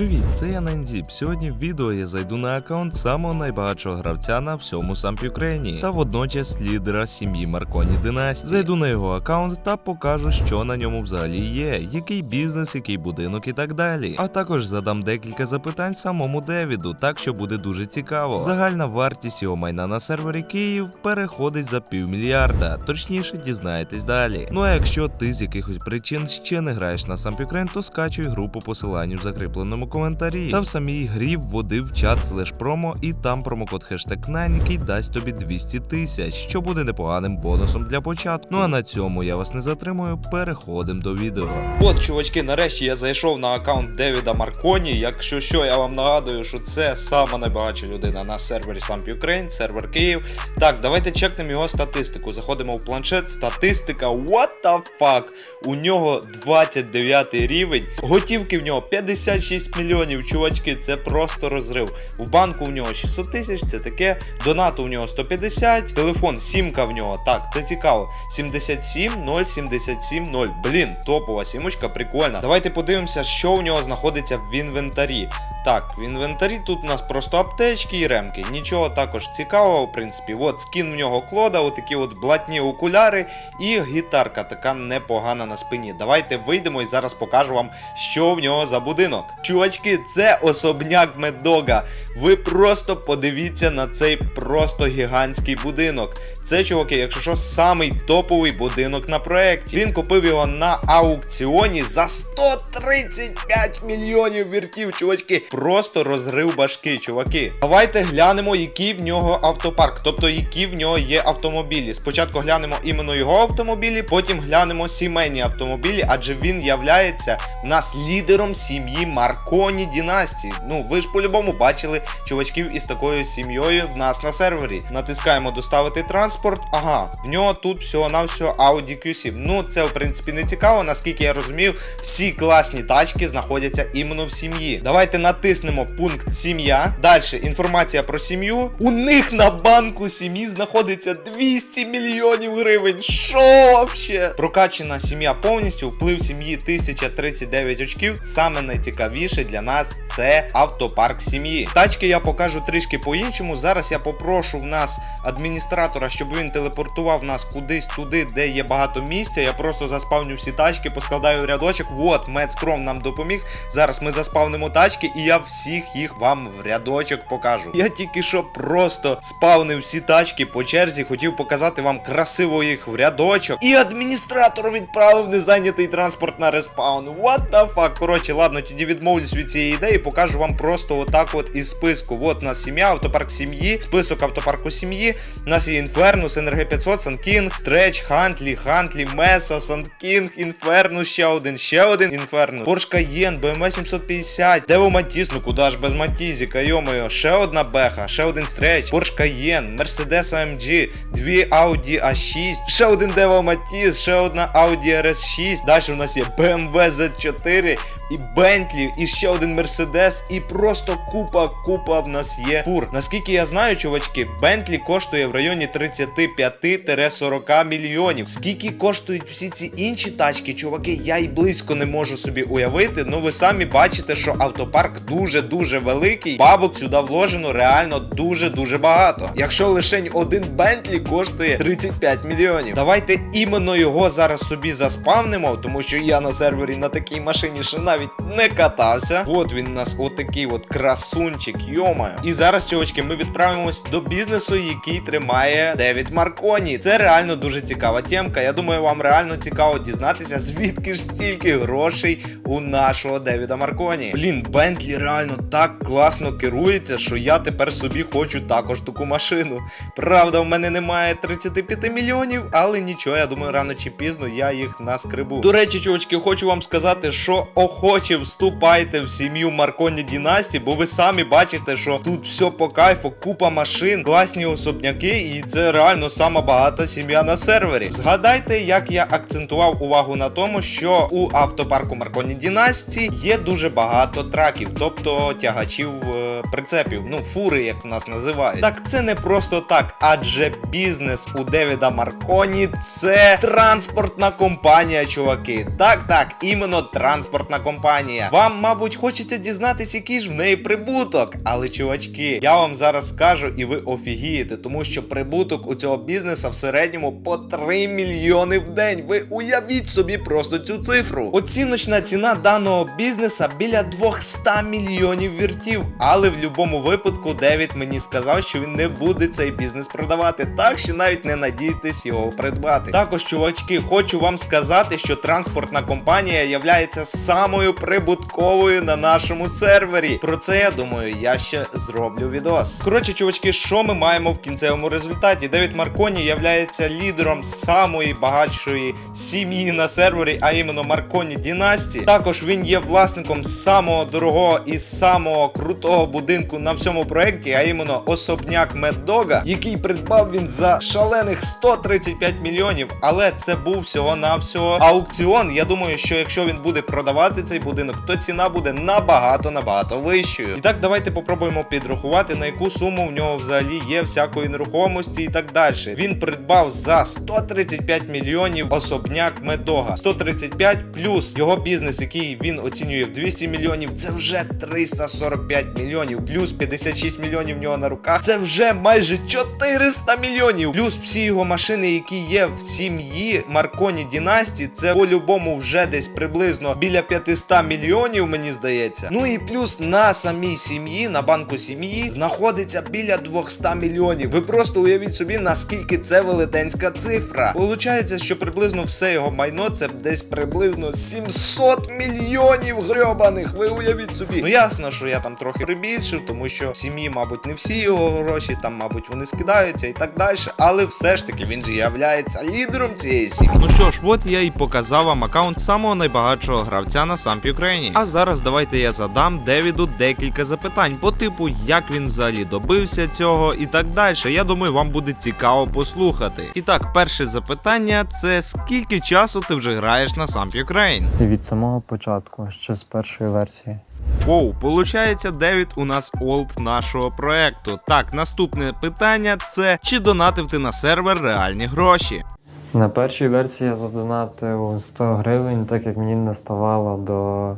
Привіт, це я Нендзіп. Сьогодні в відео я зайду на аккаунт самого найбагатшого гравця на всьому Самп'юкрені та водночас лідера сім'ї Марконі Династії. Зайду на його аккаунт та покажу, що на ньому взагалі є, який бізнес, який будинок і так далі. А також задам декілька запитань самому Девіду, так що буде дуже цікаво. Загальна вартість його майна на сервері Київ переходить за півмільярда. Точніше дізнаєтесь далі. Ну а якщо ти з якихось причин ще не граєш на Самп'юкрен, то скачуй групу посиланню в закріпленому коментарі. Та в самій грі вводив чат слеш промо і там промокод хештег 9, який дасть тобі 200 тисяч, що буде непоганим бонусом для початку. Ну а на цьому я вас не затримую. Переходимо до відео. От, чувачки, нарешті я зайшов на аккаунт Девіда Марконі. Якщо що, я вам нагадую, що це сама найбагатша людина на сервері Samp Ukraine, сервер Київ. Так, давайте чекнемо його статистику. Заходимо в планшет. Статистика, what the fuck? У нього 29 рівень. Готівки в нього 56 мільйонів. Чувачки, це просто розрив. В банку в нього 600 тисяч, це таке. Донату в нього 150. Телефон, сімка в нього. Так, це цікаво. 77 077 0. Блін, топова сімочка, прикольна. Давайте подивимося, що у нього знаходиться в інвентарі. Так, в інвентарі тут у нас просто аптечки і ремки. Нічого також цікавого, в принципі. От скін в нього клода, отакі от блатні окуляри і гітарка така непогана на спині. Давайте вийдемо і зараз покажу вам, що в нього за будинок. Чувачки, це особняк Меддога. Ви просто подивіться на цей просто гігантський будинок. Це, чуваки, якщо що, самий топовий будинок на проєкті. Він купив його на аукціоні за 135 мільйонів віртів, чувачки. Просто розрив башки, чуваки. Давайте глянемо, який в нього автопарк, тобто які в нього є автомобілі. Спочатку глянемо іменно його автомобілі, потім глянемо сімейні автомобілі, адже він являється в нас лідером сім'ї Марконі Дінастії. Ну, ви ж по-любому бачили чувачків із такою сім'єю в нас на сервері. Натискаємо доставити транспорт. Ага, в нього тут всього-навсього Audi Q7. Ну, це в принципі не цікаво, наскільки я розумію, всі класні тачки знаходяться іменно в сім'ї. Давайте натиснемо пункт сім'я. Далі інформація про сім'ю. У них на банку сім'ї знаходиться 200 мільйонів гривень. Що вообще? Прокачена сім'я повністю, вплив сім'ї 1039 очків. Саме найцікавіше для нас це автопарк сім'ї. Тачки я покажу трішки по-іншому. Зараз я попрошу в нас адміністратора, щоб він телепортував нас кудись туди, де є багато місця. Я просто заспавню всі тачки, поскладаю рядочок. Вот, Медскром нам допоміг. Зараз ми заспавнимо тачки, і я всіх їх вам в рядочок покажу. Я тільки що просто спавнив всі тачки по черзі, хотів показати вам красиво їх в рядочок. І адміністратор відправив незайнятий транспорт на респаун. What the fuck? Коротше, ладно, тоді відмовлюсь від цієї ідеї, покажу вам просто отак от із списку. От у нас сім'я, автопарк сім'ї, список автопарку сім'ї. У нас є Інфернус, НРГ 500, Санкінг, Стреч, Хантлі, Хантлі, Меса, Санкінг, Інфернус, ще один, ще один Інфернус, Porsche Cayenne, BMW 750, Дево Матіс, ну куди ж без Матізіка, йомою, ще одна Беха, ще один Стреч, Porsche Cayenne, Mercedes AMG, дві Audi A6, ще один Дево Матіс, ще одна Audi RS6, далі у нас є BMW Z4, і Бентлі, і ще один Мерседес, і просто купа, купа в нас є фур. Наскільки я знаю, чувачки, Бентлі коштує в районі 35-40 мільйонів. Скільки коштують всі ці інші тачки, чуваки, я й близько не можу собі уявити. Ну ви самі бачите, що автопарк дуже-дуже великий. Бабок сюди вложено реально дуже-дуже багато. Якщо лише один Бентлі коштує 35 мільйонів. Давайте іменно його зараз собі заспавнимо, тому що я на сервері на такій машині ще навіть не катався. От він у нас отакий от красунчик, йомаю. І зараз, чувачки, ми відправимось до бізнесу, який тримає Девід Марконі. Це реально дуже цікава темка. Я думаю, вам реально цікаво дізнатися, звідки ж стільки грошей у нашого Девіда Марконі. Блін, Бентлі реально так класно керується, що я тепер собі хочу також таку машину. Правда, в мене немає 35 мільйонів, але нічого, я думаю, рано чи пізно я їх наскребу. До речі, чувачки, хочу вам сказати, що охоче вступайте в сім'ю Марконі Дінастії, бо ви самі бачите, що тут все по кайфу, купа машин, класні особняки, і це реально сама багата сім'я на сервері. Згадайте, як я акцентував увагу на тому, що у автопарку Марконі Дінастії є дуже багато траків, тобто тягачів е, прицепів, ну фури, як в нас називають. Так це не просто так, адже бізнес у Девіда Марконі це транспортна компанія, чуваки. Так, так, іменно транспортна компанія. Компанія. Вам, мабуть, хочеться дізнатись, який ж в неї прибуток. Але, чувачки, я вам зараз скажу, і ви офігієте, тому що прибуток у цього бізнеса в середньому по 3 мільйони в день. Ви уявіть собі просто цю цифру. Оціночна ціна даного бізнеса біля 200 мільйонів віртів. Але в будь-якому випадку Девід мені сказав, що він не буде цей бізнес продавати, так що навіть не надійтесь його придбати. Також, чувачки, хочу вам сказати, що транспортна компанія являється самою прибутковою на нашому сервері. Про це я думаю, я ще зроблю відос. Коротше, чувачки, що ми маємо в кінцевому результаті? Девід Марконі являється лідером самої багатшої сім'ї на сервері, а іменно Марконі Дінасті. Також він є власником самого дорогого і самого крутого будинку на всьому проєкті, а іменно особняк Меддога, який придбав він за шалених 135 мільйонів. Але це був всього навсього аукціон. Я думаю, що якщо він буде продавати цей будинок, то ціна буде набагато набагато вищою. І так, давайте попробуємо підрахувати, на яку суму в нього взагалі є всякої нерухомості і так далі. Він придбав за 135 мільйонів особняк Медога. 135 плюс його бізнес, який він оцінює в 200 мільйонів, це вже 345 мільйонів, плюс 56 мільйонів в нього на руках. Це вже майже 400 мільйонів. Плюс всі його машини, які є в сім'ї Марконі Дінасті, це по-любому вже десь приблизно біля 500 мільйонів, мені здається. Ну і плюс на самій сім'ї, на банку сім'ї, знаходиться біля 200 мільйонів. Ви просто уявіть собі, наскільки це велетенська цифра. Получається, що приблизно все його майно це десь приблизно 700 мільйонів грьобаних. Ви уявіть собі. Ну ясно, що я там трохи прибільшив, тому що в сім'ї, мабуть, не всі його гроші, там, мабуть, вони скидаються і так далі. Але все ж таки він же являється лідером цієї сім'ї. Ну що ж, от я і показав вам аккаунт самого найбагатшого гравця на Самп Україні. А зараз давайте я задам Девіду декілька запитань по типу, як він взагалі добився цього і так далі. Я думаю, вам буде цікаво послухати. І так, перше запитання це скільки часу ти вже граєш на Самп Україн? Від самого початку, ще з першої версії. Воу, получається, Девід у нас олд нашого проекту. Так, наступне питання це чи донатив ти на сервер реальні гроші? На першій версії я задонатив 100 гривень, так як мені не ставало до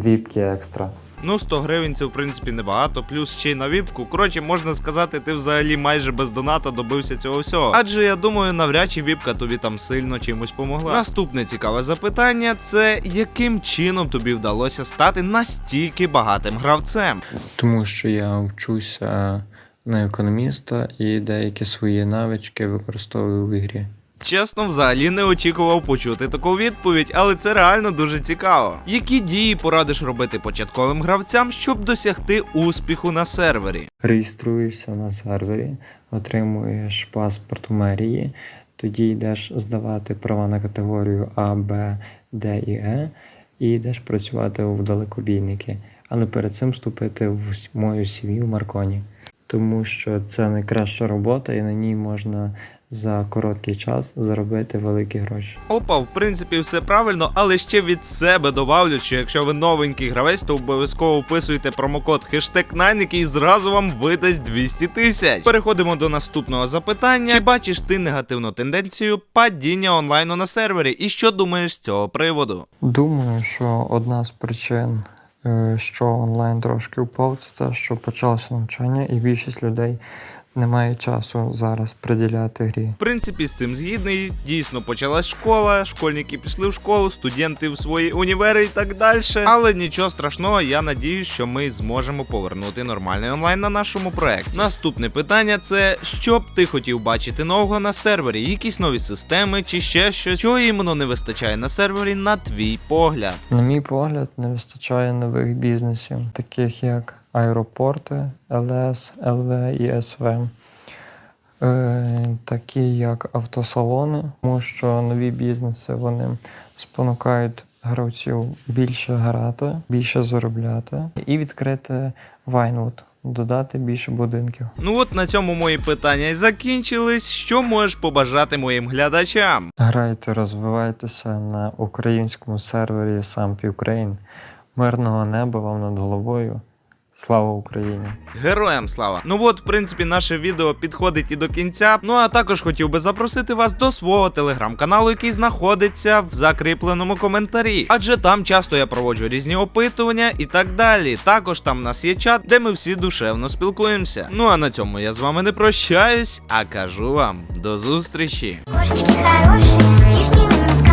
віпки екстра. Ну, 100 гривень це в принципі небагато, плюс ще й на віпку. Коротше, можна сказати, ти взагалі майже без доната добився цього всього. Адже я думаю, навряд чи віпка тобі там сильно чимось помогла. Наступне цікаве запитання: це яким чином тобі вдалося стати настільки багатим гравцем? Тому що я вчуся на економіста і деякі свої навички використовую в ігрі. Чесно, взагалі не очікував почути таку відповідь, але це реально дуже цікаво. Які дії порадиш робити початковим гравцям, щоб досягти успіху на сервері? Реєструєшся на сервері, отримуєш паспорт у мерії, тоді йдеш здавати права на категорію А, Б, Д і Е, і йдеш працювати в далекобійники, але перед цим вступити в мою сім'ю в Марконі. Тому що це найкраща робота, і на ній можна за короткий час заробити великі гроші. Опа, в принципі, все правильно, але ще від себе добавлю, що якщо ви новенький гравець, то обов'язково вписуйте промокод хештег 9 який зразу вам видасть 200 тисяч. Переходимо до наступного запитання. Чи бачиш ти негативну тенденцію падіння онлайну на сервері? І що думаєш з цього приводу? Думаю, що одна з причин, що онлайн трошки впав, це те, що почалося навчання, і більшість людей не має часу зараз приділяти грі. В принципі, з цим згідний. Дійсно почалась школа, школьники пішли в школу, студенти в свої універи і так далі. Але нічого страшного, я надіюсь, що ми зможемо повернути нормальний онлайн на нашому проекті. Наступне питання це що б ти хотів бачити нового на сервері? Якісь нові системи чи ще щось, чого іменно не вистачає на сервері, на твій погляд. На мій погляд, не вистачає нових бізнесів, таких як аеропорти, ЛС, ЛВ і СВ. Е, такі як автосалони, тому що нові бізнеси вони спонукають гравців більше грати, більше заробляти і відкрити Вайнвуд, додати більше будинків. Ну от на цьому мої питання і закінчились. Що можеш побажати моїм глядачам? Грайте, розвивайтеся на українському сервері Самп Ukraine. Мирного неба вам над головою Слава Україні! Героям слава! Ну от, в принципі, наше відео підходить і до кінця. Ну а також хотів би запросити вас до свого телеграм-каналу, який знаходиться в закріпленому коментарі. Адже там часто я проводжу різні опитування і так далі. Також там в нас є чат, де ми всі душевно спілкуємося. Ну а на цьому я з вами не прощаюсь, а кажу вам до зустрічі. Кошечки хорошие, лишнего не